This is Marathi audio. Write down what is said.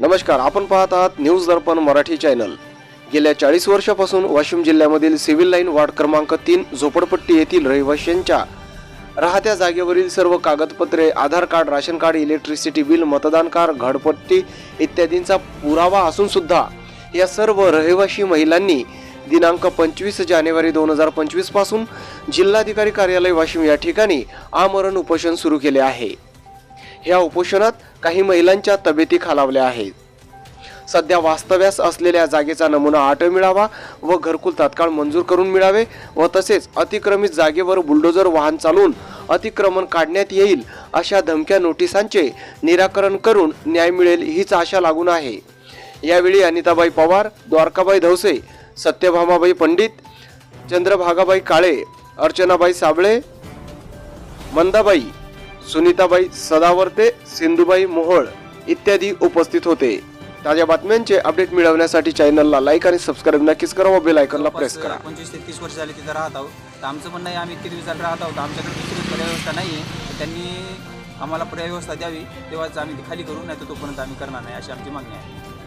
नमस्कार आपण पाहत आहात न्यूज दर्पण मराठी चॅनल. गेल्या चाळीस वर्षापासून वाशिम जिल्ह्यामधील सिव्हिल लाईन वार्ड क्रमांक तीन झोपडपट्टी येथील रहिवाशांच्या राहत्या जागेवरील सर्व कागदपत्रे Aadhaar card ration card electricity bill मतदान कार्ड घडपट्टी इत्यादींचा पुरावा असून सुद्धा या सर्व रहिवाशी महिलांनी दिनांक पंचवीस जानेवारी दोन हजार पंचवीसपासून जिल्हाधिकारी कार्यालय वाशिम या ठिकाणी आमरण उपोषण सुरू केले आहे. ह्या उपोषणात काही महिलांच्या तब्येती खालावल्या आहेत. सध्या वास्तव्यास असलेल्या जागेचा नमुना आटो मिळावा व घरकुल तात्काळ मंजूर करून मिळावे व तसेच अतिक्रमित जागेवर बुलडोजर वाहन चालवून अतिक्रमण काढण्यात येईल अशा धमक्या नोटिसांचे निराकरण करून न्याय मिळेल हीच आशा लागून आहे. यावेळी अनिताबाई पवार द्वारकाबाई धवसे सत्यभामाबाई पंडित चंद्रभागाबाई काळे अर्चनाबाई साबळे मंदाबाई सुनीताबाई सदावर्ते सिंधुबाई मोहोळ इत्यादी उपस्थित होते. ताज्या बातम्यांचे अपडेट मिळवण्यासाठी चॅनलला लाईक आणि सबस्क्राईब नक्कीच करा व बेल आयकॉनला प्रेस करा. पंचवीस ते तीस वर्ष झाली तिथं राहत आहोत. तर आमचं म्हणणं आहे आम्ही इतके दिवस झाले राहत आहोत. आमच्याकडे दुसरी पर्याय व्यवस्था नाही आहे त्यांनी आम्हाला पर्याय व्यवस्था द्यावी तेव्हाच आम्ही ती खाली करू नाही तर तोपर्यंत आम्ही करणार नाही अशी आमची मागणी आहे.